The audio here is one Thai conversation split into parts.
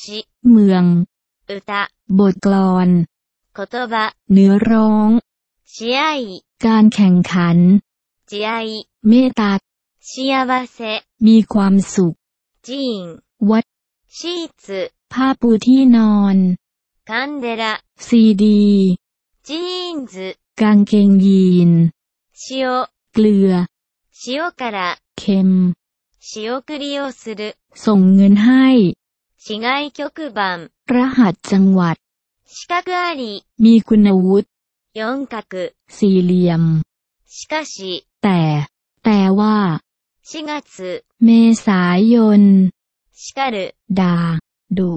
詩、 เมือง 歌、 บทกลอน 言葉、 เนื้อร้อง 試合、 การแข่งขัน 慈愛、 เมตตา 幸せ、 มีความสุข 寺院、 วัด シーツ、 ผ้าปูที่นอน カンデラ、 ซีดี ジーンズ、 กางเกงยีน 塩、 เกลือ 塩から、 เค็ม 仕送りをする、 ส่งเงินให้ 市外局番、 รหัสจังหวัด 四角あり、 มีคุณวุฒิ 四角、 สี่เหลี่ยม しかし、 แต่ แต่ว่า 4月、 เมษายน 叱る、 ด่า ดุ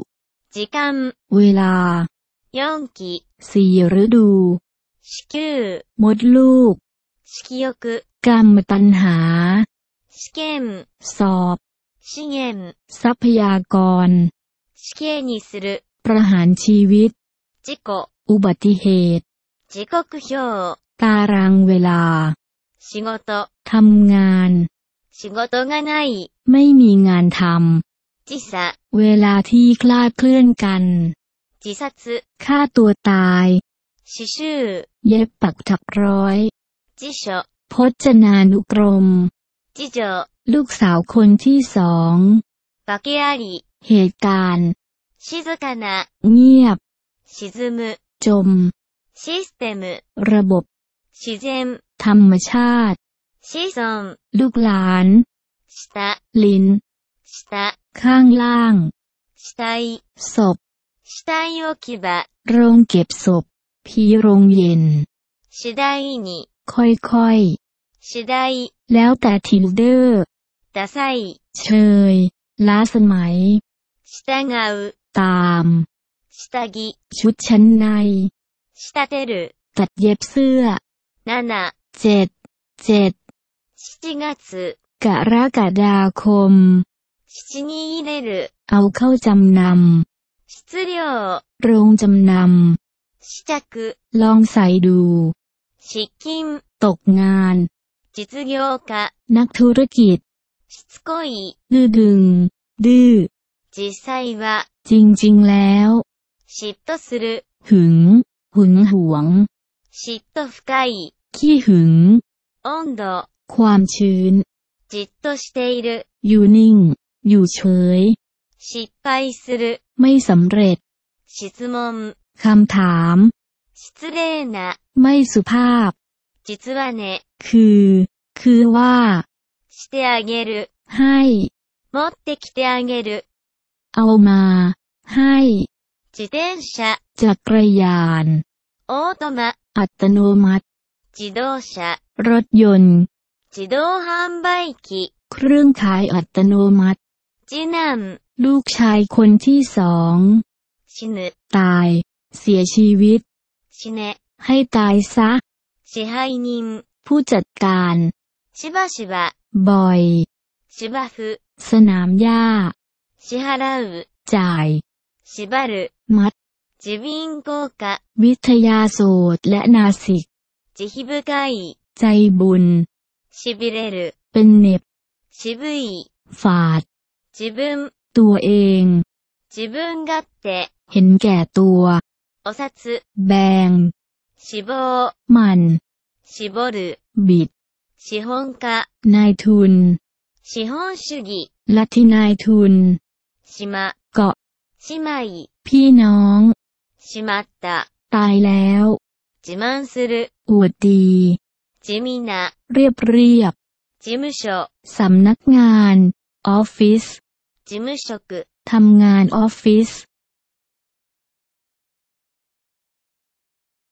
時間、 เวลา 4期、 สี่ฤดู 子宮、 มดลูก 色欲、 กรรมตัณหา 試験、 สอบ 資源、 ทรัพยากร 死刑にする、 ประหารชีวิต 事故、 อุบัติเหตุ 時刻表、 ตารางเวลา 仕事、 ทำงาน 仕事がない、 ไม่มีงานท 時差、 ำ เวลาที่คลาดเคลื่อนกัน 自殺、 ฆ่าตัวตาย 刺繍、 เย็บปักถักร้อย 辞書、 พจนานุกรม 次女、 ลูกสาวคนที่สอง 化けあり、 เหตุการณ์ 静かな、 เงียบ 沈む、 จม システム、 ระบบ 自然、 ธรรมชาติ 子孫、 ลูกหลาน 下、 ลิ้น 下、 ข้างล่าง 死体、 ศพ 死体置き場、 โรงเก็บศพ พีโรงเย็น 次第に、 ค่อย 次第、 ๆ แล้วแต่ทิลเดอร์ ダサい、 เชย ล้าสมัย 従う、 ตาม 下着、 ชุดชั้นใน 仕立てる、 ตัดเย็บเสื้อ 7、 เจ็ด เจ็ด 7月、 กรกฎาคม 7に入れる、 เอาเข้าจำน 質量、 ำ โรงจำน試着、 ำ ลองใส่ดู 失勤、 ตกงาน 実業家、 นักธุรกิจ しつこい、 ดื้อดึง ดื้อ 実際は、 จริงๆแล้ว 嫉妬する、 หึง หึงหวง 嫉妬深い、 ขี้หึง 温度、 ความชื้น じっとしている、 อยู่นิ่ง อยู่เฉย 失敗する、 ไม่สำเร็จ 質問、 คำถาม 失礼な、 ไม่สุภาพ 実はね、 คือ คือว่า してあげる、 ให้ 持ってきてあげる、 เอามา ให้ 自転車、 จักรยาน オートマ、 อัตโนมัติ 自動車、 รถยนต์ 自動販売機、 เครื่องขายอัตโนมัติ 次男、 ลูกชายคนที่สอง 死ぬ、 ตาย เสียชีวิต 死ね、 ให้ตายซะ 支配人、 ผู้จัดการ しばしば、 บ่อย 芝生、 สนามหญ้า 支払う、 จ่าย 縛る、 มัด 自民効果、 วิทยาโสตและนาสิก 慈悲深い、 ใจบุญ しびれる、 เป็นเหน็บ 渋い、 ฝาด 自分、 ตัวเอง 自分勝手、 เห็นแก่ตัว お札、 แบง 死亡、 มัน 絞る、 บิด 資本家、 นายทุน 資本主義、 ลัทธินายทุน 島、 เกาะ 姉妹、 พี่น้อง しまった、 ตายแล้ว 自慢する、 อวดดี 地味な、 เรียบเรียบ 事務所、 สำนักงาน ออฟฟิศ 事務職、 ทำงานออฟฟิศ